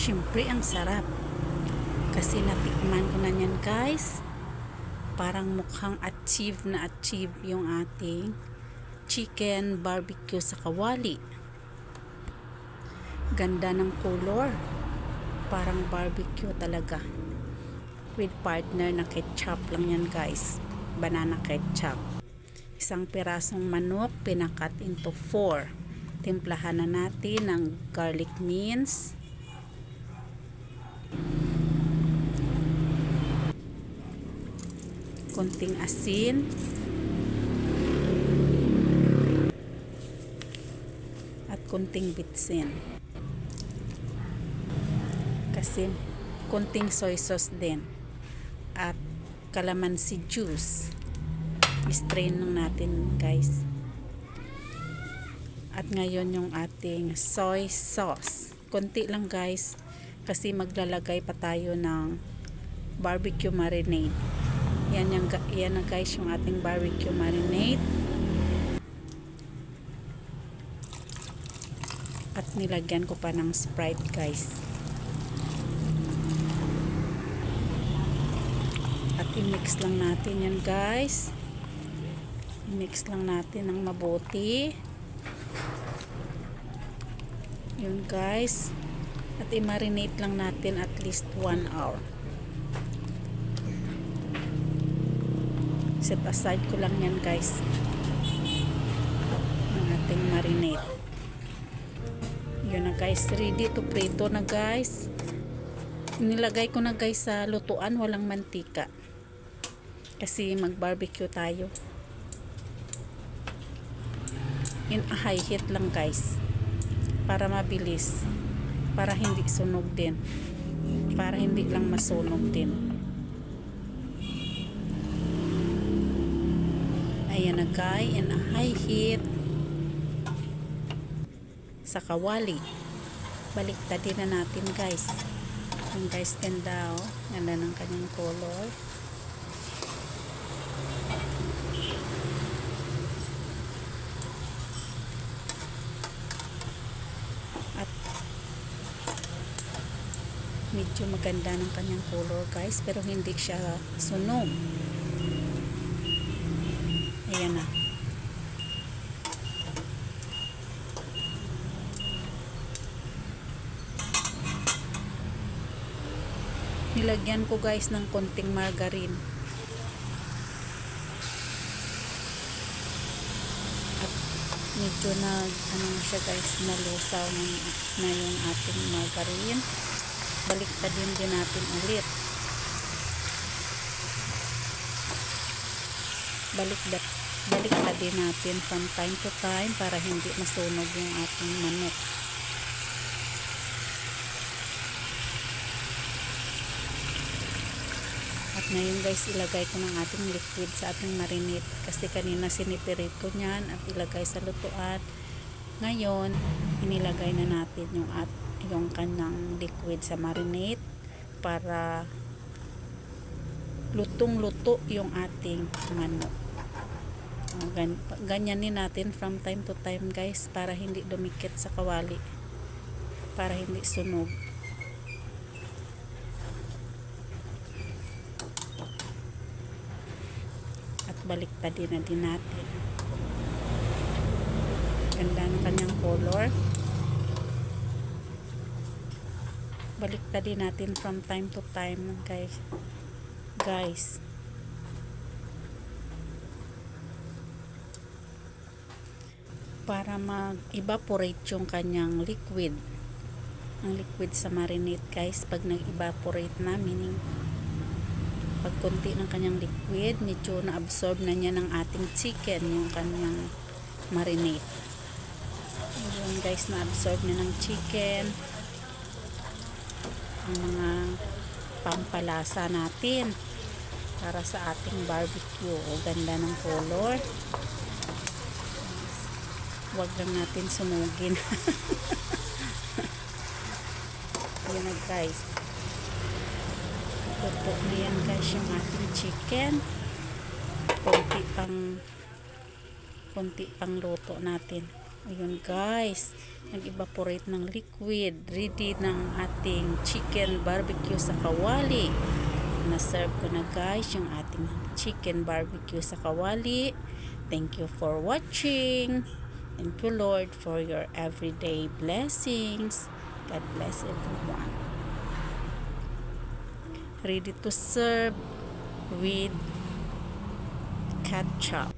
Siyempre, ang sarap. Kasi natikman ko na yan, guys. Parang mukhang achieve na achieve yung ating chicken barbecue sa kawali. Ganda ng color. Parang barbecue talaga. With partner na ketchup lang yan, guys. Banana ketchup. Isang pirasong manok, pinakat into four. Timplahan na natin ng garlic mince. Konting asin. At konting bitsin. Kasi konting soy sauce din. At calamansi juice. I-strain lang natin guys. At ngayon yung ating soy sauce. Konti lang guys. Kasi maglalagay pa tayo ng barbecue marinade. Yan, yung, yan na guys yung ating barbecue marinade. At nilagyan ko pa ng Sprite guys. At i-mix lang natin yan guys. I-mix lang natin ng mabuti. Yun guys. At i-marinate lang natin at least 1 hour. Set aside ko lang yan guys. Ang ating marinate. Yun na guys. Ready to prito na guys. Nilagay ko na guys sa lutuan. Walang mantika. Kasi mag barbecue tayo. In a high heat lang guys. Para mabilis para hindi sunog din. Para hindi lang masunog din. Ayan na guys in a high heat. Sa kawali. Baliktadin na natin guys. Yung guys ganda oh ganda ng kanyang color medyo maganda ng kanyang color guys pero hindi siya sunog. Ayan na. Nilagyan ko guys ng konting margarine. At medyo na ano na siya guys nalusaw na, na yung ating margarine baliktadin din natin ulit. Balik baliktadin natin from time to time para hindi masunog yung ating manok. At ngayon guys ilagay ko ng ating liquid sa ating marinate kasi kanina sinipirito niyan at ilagay sa lutuan. Ngayon inilagay na natin yung at yung kanyang liquid sa marinate para lutong luto yung ating manok. Uh, gan ganyanin natin from time to time guys para hindi dumikit sa kawali para hindi sunog. At baliktadin na din natin. Ganda ng kanyang color baliktadin natin from time to time guys. Guys. Para mag-evaporate yung kanyang liquid. Ang liquid sa marinate guys pag nag-evaporate na meaning pag konti ng kanyang liquid medyo na-absorb na niya ng ating chicken yung kanyang marinate. Yun guys na-absorb na ng chicken ang mga pampalasa natin para sa ating barbecue. O ganda ng color. Wag lang natin sunugin yun na guys. Luto na yan guys yung ating chicken. Konti pang konti pang luto natin Ayun guys, nag-evaporate ng liquid. Ready ng ating chicken barbecue sa kawali. Na-serve ko na guys yung ating chicken barbecue sa kawali. Thank you for watching. Thank you Lord for your everyday blessings. God bless everyone. Ready to serve with ketchup.